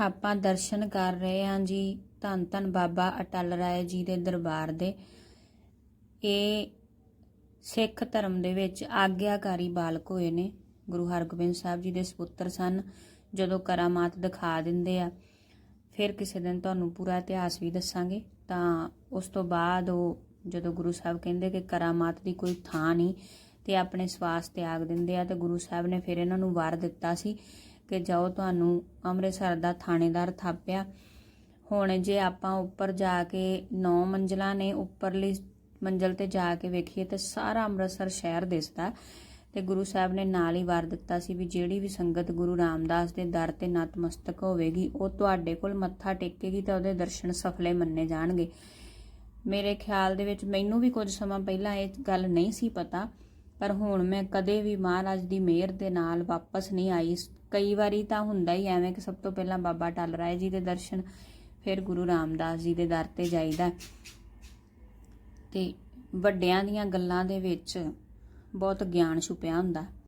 ਆਪਾਂ ਦਰਸ਼ਨ ਕਰ ਰਹੇ ਹਾਂ ਜੀ। ਧੰਨ ਧੰਨ ਬਾਬਾ ਅਟਲ ਰਾਏ ਜੀ ਦੇ ਦਰਬਾਰ ਦੇ। ਇਹ ਸਿੱਖ ਧਰਮ ਦੇ ਵਿੱਚ ਆਗਿਆਕਾਰੀ ਬਾਲਕ ਹੋਏ ਨੇ। ਗੁਰੂ ਹਰਗੋਬਿੰਦ ਸਾਹਿਬ ਜੀ ਦੇ ਸੁਪੁੱਤਰ ਸਨ। ਜਦੋਂ ਕਰਾਮਾਤ ਦਿਖਾ ਦਿੰਦੇ ਆ, ਫਿਰ ਕਿਸੇ ਦਿਨ ਤੁਹਾਨੂੰ ਪੂਰਾ ਇਤਿਹਾਸ ਵੀ ਦੱਸਾਂਗੇ। ਤਾਂ ਉਸ ਤੋਂ ਬਾਅਦ ਉਹ ਜਦੋਂ ਗੁਰੂ ਸਾਹਿਬ ਕਹਿੰਦੇ ਕਿ ਕਰਾਮਾਤ ਦੀ ਕੋਈ ਥਾਂ ਨਹੀਂ ਤੇ ਆਪਣੇ ਸਵਾਸ ਤਿਆਗ ਦਿੰਦੇ ਆ, ਤੇ ਗੁਰੂ ਸਾਹਿਬ ਨੇ ਫਿਰ ਇਹਨਾਂ ਨੂੰ ਵਾਰ ਦਿੱਤਾ ਸੀ। ਕਿ ਜਾਓ, ਤੁਹਾਨੂੰ ਅੰਮ੍ਰਿਤਸਰ ਦਾ ਥਾਣੇਦਾਰ ਥਾਪਿਆ। ਹੁਣ ਜੇ ਆਪਾਂ ਉੱਪਰ ਜਾ ਕੇ 9 ਮੰਜ਼ਲਾਂ ਨੇ ਉੱਪਰਲੀ ਮੰਜ਼ਲ ਤੇ ਜਾ ਕੇ ਵੇਖੀਏ ਤਾਂ ਸਾਰਾ ਅੰਮ੍ਰਿਤਸਰ ਸ਼ਹਿਰ ਦਿਸਦਾ ਤੇ ਗੁਰੂ ਸਾਹਿਬ ਨੇ ਨਾਲ ਹੀ ਵਾਰ ਦਿੱਤਾ ਸੀ ਵੀ ਜਿਹੜੀ ਵੀ ਸੰਗਤ ਗੁਰੂ ਰਾਮਦਾਸ ਦੇ ਦਰ ਤੇ ਨਤਮਸਤਕ ਹੋਵੇਗੀ, ਉਹ ਤੁਹਾਡੇ ਕੋਲ ਮੱਥਾ ਟੇਕੇਗੀ ਤਾਂ ਉਹਦੇ ਦਰਸ਼ਨ ਸਫਲੇ ਮੰਨੇ ਜਾਣਗੇ। ਮੇਰੇ ਖਿਆਲ ਦੇ ਵਿੱਚ ਮੈਨੂੰ ਵੀ ਕੁਝ ਸਮਾਂ ਪਹਿਲਾਂ ਇਹ ਗੱਲ ਨਹੀਂ ਸੀ ਪਤਾ ਪਰ ਹੁਣ ਮੈਂ ਕਦੇ ਵੀ ਮਹਾਰਾਜ ਦੀ ਮਿਹਰ ਦੇ ਨਾਲ ਵਾਪਸ ਨਹੀਂ ਆਈ। ਕਈ ਵਾਰੀ ਤਾਂ ਹੁੰਦਾ ਹੀ ਐਵੇਂ ਕਿ ਸਭ ਤੋਂ ਪਹਿਲਾਂ ਬਾਬਾ ਟਲ ਰਾਏ ਜੀ ਦੇ ਦਰਸ਼ਨ, ਫਿਰ ਗੁਰੂ ਰਾਮਦਾਸ ਜੀ ਦੇ ਦਰ ਤੇ ਜਾਈਦਾ। ਤੇ ਵੱਡਿਆਂ ਦੀਆਂ ਗੱਲਾਂ ਦੇ ਵਿੱਚ ਬਹੁਤ ਗਿਆਨ ਛੁਪਿਆ ਹੁੰਦਾ।